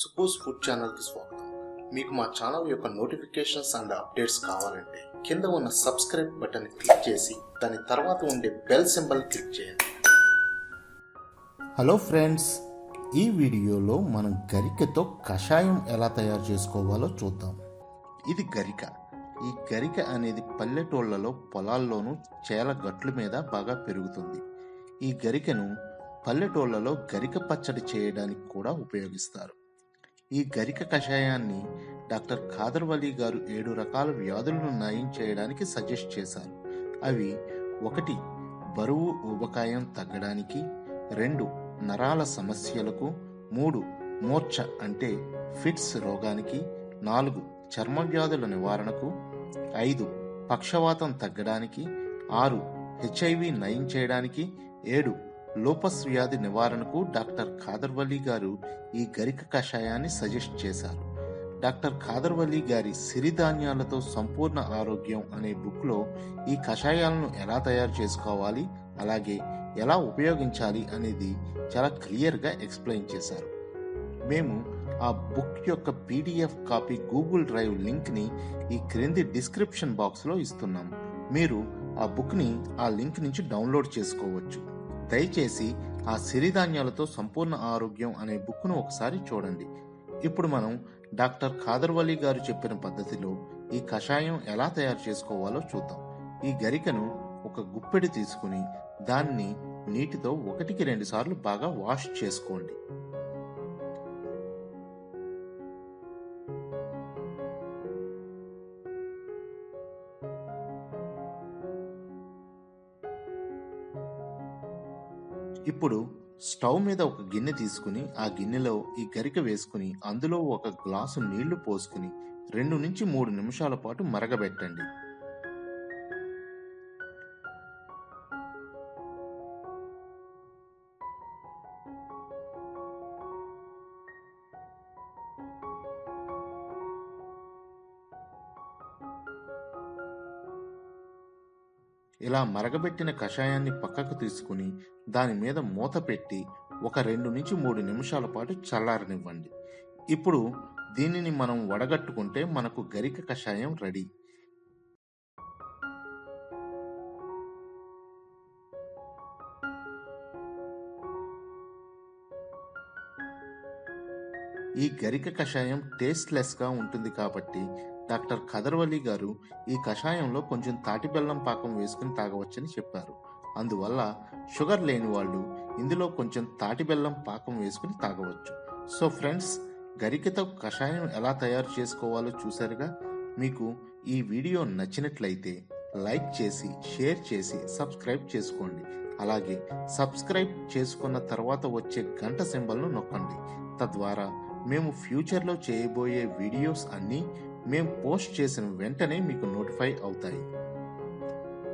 సుపోజ్ food ఛానల్కి స్వాగతం. మీకు మా ఛానల్ యొక్క నోటిఫికేషన్స్ అండ్ అప్డేట్స్ కావాలంటే కింద ఉన్న సబ్స్క్రైబ్ బటన్ క్లిక్ చేసి దాని తర్వాత ఉండే బెల్ సింబల్ క్లిక్ చేయండి. హలో ఫ్రెండ్స్ ఈ వీడియోలో మనం గరికతో కషాయం ఎలా తయారు చేసుకోవాలో చూద్దాం. ఇది గరిక. ఈ గరిక అనేది పల్లెటూళ్ళలో పొలాల్లోనూ చేల గట్ల మీద బాగా పెరుగుతుంది. ఈ గరికను పల్లెటూళ్ళలో గరిక పచ్చడి చేయడానికి కూడా ఉపయోగిస్తారు. ఈ గరిక కషాయాన్ని డాక్టర్ ఖాదర్ వలీ గారు ఏడు రకాల వ్యాధులను నయం చేయడానికి సజెస్ట్ చేశారు. అవి ఒకటి బరువు ఊబకాయం తగ్గడానికి రెండు నరాల సమస్యలకు మూడు మూర్ఛ అంటే ఫిట్స్ రోగానికి నాలుగు చర్మ వ్యాధుల నివారణకు ఐదు పక్షవాతం తగ్గడానికి ఆరు హెచ్ఐవి నయం చేయడానికి ఏడు లోపస్ వ్యాధి నివారణకు డాక్టర్ ఖాదర్వలి గారు ఈ గరిక కషాయాన్ని సజెస్ట్ చేశారు. డాక్టర్ ఖాదర్వలి గారి సిరిధాన్యాలతో సంపూర్ణ ఆరోగ్యం అనే బుక్లో ఈ కషాయాలను ఎలా తయారు చేసుకోవాలి అలాగే ఎలా ఉపయోగించాలి అనేది చాలా క్లియర్గా ఎక్స్ప్లెయిన్ చేశారు. మేము ఆ బుక్ యొక్క పీడిఎఫ్ కాపీ గూగుల్ డ్రైవ్ లింక్ని ఈ క్రింది డిస్క్రిప్షన్ బాక్స్లో ఇస్తున్నాం. మీరు ఆ బుక్ని ఆ లింక్ నుంచి డౌన్లోడ్ చేసుకోవచ్చు. దయచేసి ఆ సిరిధాన్యాలతో సంపూర్ణ ఆరోగ్యం అనే బుక్ను ఒకసారి చూడండి. ఇప్పుడు మనం డాక్టర్ ఖాదర్వలి గారు చెప్పిన పద్ధతిలో ఈ కషాయం ఎలా తయారు చేసుకోవాలో చూద్దాం. ఈ గరికను ఒక గుప్పెడి తీసుకుని దాన్ని నీటితో ఒకటికి రెండు సార్లు బాగా వాష్ చేసుకోండి. ఇప్పుడు స్టవ్ మీద ఒక గిన్నె తీసుకుని ఆ గిన్నెలో ఈ గరిక వేసుకుని అందులో ఒక గ్లాసు నీళ్ళు పోసుకుని రెండు నుంచి మూడు నిమిషాల పాటు మరగబెట్టండి. ఇలా మరగబెట్టిన కషాయాన్ని పక్కకు తీసుకుని దాని మీద మూత పెట్టి ఒక రెండు నుంచి మూడు నిమిషాల పాటు చల్లారనివ్వండి. ఇప్పుడు దీనిని మనం వడగట్టుకుంటే మనకు గరిక కషాయం రెడీ. ఈ గరిక కషాయం టేస్ట్లెస్గా ఉంటుంది కాబట్టి డాక్టర్ ఖదర్వలి గారు ఈ కషాయంలో కొంచెం తాటి బెల్లం పాకం వేసుకుని తాగవచ్చని చెప్పారు. అందువల్ల షుగర్ లేని వాళ్ళు ఇందులో కొంచెం తాటి బెల్లం పాకం వేసుకుని తాగవచ్చు. సో ఫ్రెండ్స్ గరికతో కషాయం ఎలా తయారు చేసుకోవాలో చూసారుగా మీకు ఈ వీడియో నచ్చినట్లయితే లైక్ చేసి షేర్ చేసి సబ్స్క్రైబ్ చేసుకోండి. అలాగే సబ్స్క్రైబ్ చేసుకున్న తర్వాత వచ్చే గంట సింబల్ను నొక్కండి. తద్వారా మేము ఫ్యూచర్లో చేయబోయే వీడియోస్ అన్నీ మేము పోస్ట్ చేసిన వెంటనే మీకు నోటిఫై అవుతాయి.